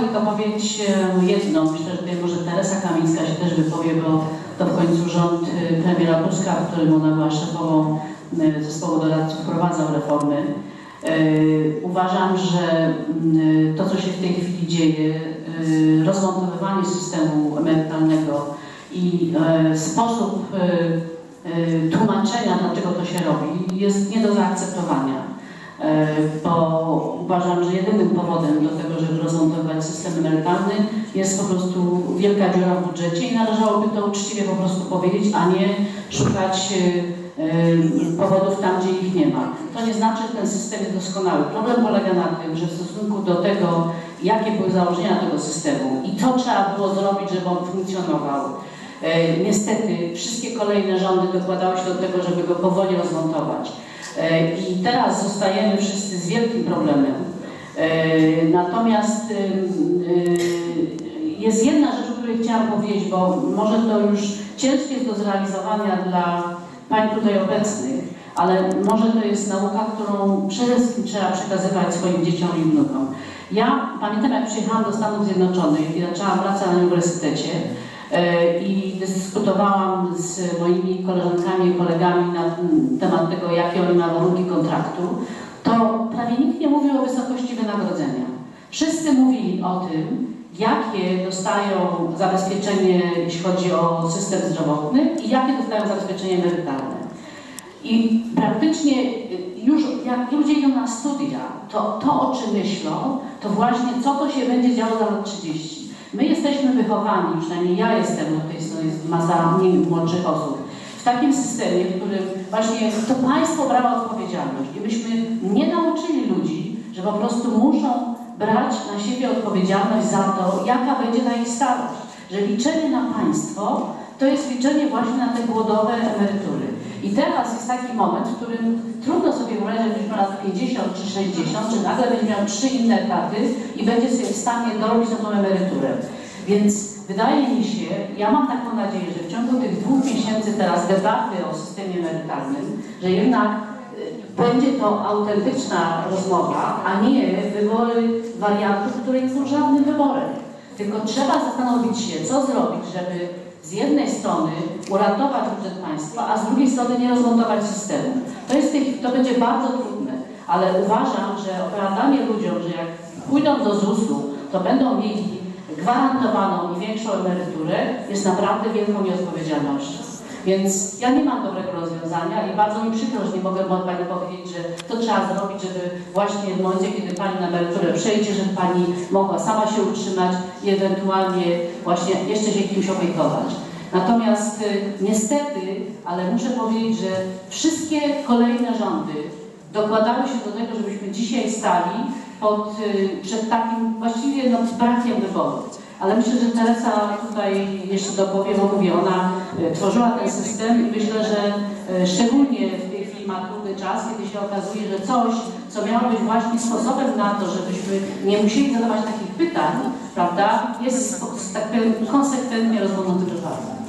tylko powiedzieć jedno. Myślę, że tutaj może Teresa Kamińska się też wypowie, bo to w końcu rząd e, premiera Tuska, w którym ona była szefową e, zespołu doradców, wprowadzał reformy. E, Uważam, że mm, to, co się w tej chwili dzieje, rozmontowywanie systemu emerytalnego i e, sposób tłumaczenia, dlaczego to się robi, jest nie do zaakceptowania. E, Bo uważam, że jedynym powodem do tego, żeby rozmontować system emerytalny jest po prostu wielka dziura w budżecie i należałoby to uczciwie po prostu powiedzieć, a nie szukać e, e, powodów tam, gdzie ich nie ma. To nie znaczy, że ten system jest doskonały. Problem polega na tym, że w stosunku do tego, jakie były założenia tego systemu i co trzeba było zrobić, żeby on funkcjonował, niestety wszystkie kolejne rządy dokładały się do tego, żeby go powoli rozmontować. E, I teraz zostajemy wszyscy z wielkim problemem. E, Natomiast jest jedna rzecz, o której chciałam powiedzieć, bo może to już ciężkie jest do zrealizowania dla pań tutaj obecnych, ale może to jest nauka, którą przede wszystkim trzeba przekazywać swoim dzieciom i wnukom. Ja pamiętam, jak przyjechałam do Stanów Zjednoczonych i zaczęłam pracę na uniwersytecie e, i dyskutowałam z moimi koleżankami i kolegami na temat tego, jakie oni mają warunki kontraktu, to prawie nikt nie mówił o wysokości wynagrodzenia. Wszyscy mówili o tym, jakie dostają zabezpieczenie, jeśli chodzi o system zdrowotny i jakie dostają zabezpieczenie emerytalne. I praktycznie już jak ludzie idą na studia, to to o czym myślą, to właśnie co to się będzie działo za lat 30. My jesteśmy wychowani, przynajmniej ja jestem, no tutaj jest- jest masa mniej młodszych osób, w takim systemie, w którym właśnie to państwo brało odpowiedzialność i myśmy nie nauczyli ludzi, że po prostu muszą brać na siebie odpowiedzialność za to, jaka będzie ta ich starość. Że liczenie na państwo to jest liczenie właśnie na te głodowe emerytury. I teraz jest taki moment, w którym trudno sobie wyobrazić, że będzie miał lat 50 czy 60, czy nagle będzie miał trzy inne karty i będzie sobie w stanie dorobić na tą emeryturę. Więc wydaje mi się, ja mam taką nadzieję, że w ciągu tych dwóch miesięcy teraz debaty o systemie emerytalnym, że jednak y, będzie to autentyczna rozmowa, a nie wybory wariantów, które nie są żadnym wyborem. Tylko trzeba zastanowić się, co zrobić, żeby z jednej strony uratować budżet państwa, a z drugiej strony nie rozmontować systemu. To, jest to będzie bardzo trudne, ale uważam, że opowiadanie ludziom, że jak pójdą do ZUS-u, to będą mieli gwarantowaną i większą emeryturę, jest naprawdę wielką nieodpowiedzialnością. Więc ja nie mam dobrego rozwiązania i bardzo mi przykro, że nie mogę Pani powiedzieć, że to trzeba zrobić, żeby właśnie w momencie, kiedy Pani na emeryturę przejdzie, żeby Pani mogła sama się utrzymać i ewentualnie właśnie jeszcze się kimś opiekować. Natomiast y, niestety, ale muszę powiedzieć, że wszystkie kolejne rządy dokładały się do tego, żebyśmy dzisiaj stali pod, y, przed takim właściwie no, brakiem wyboru. Ale myślę, że Teresa tutaj jeszcze dopowie, bo mówię, ona y, tworzyła ten system i myślę, że y, szczególnie w tej chwili ma trudny czas, kiedy się okazuje, że coś, co miało być właśnie sposobem na to, żebyśmy nie musieli zadawać takich pytań, prawda, jest tak powiem, konsekwentnie rozwodowane.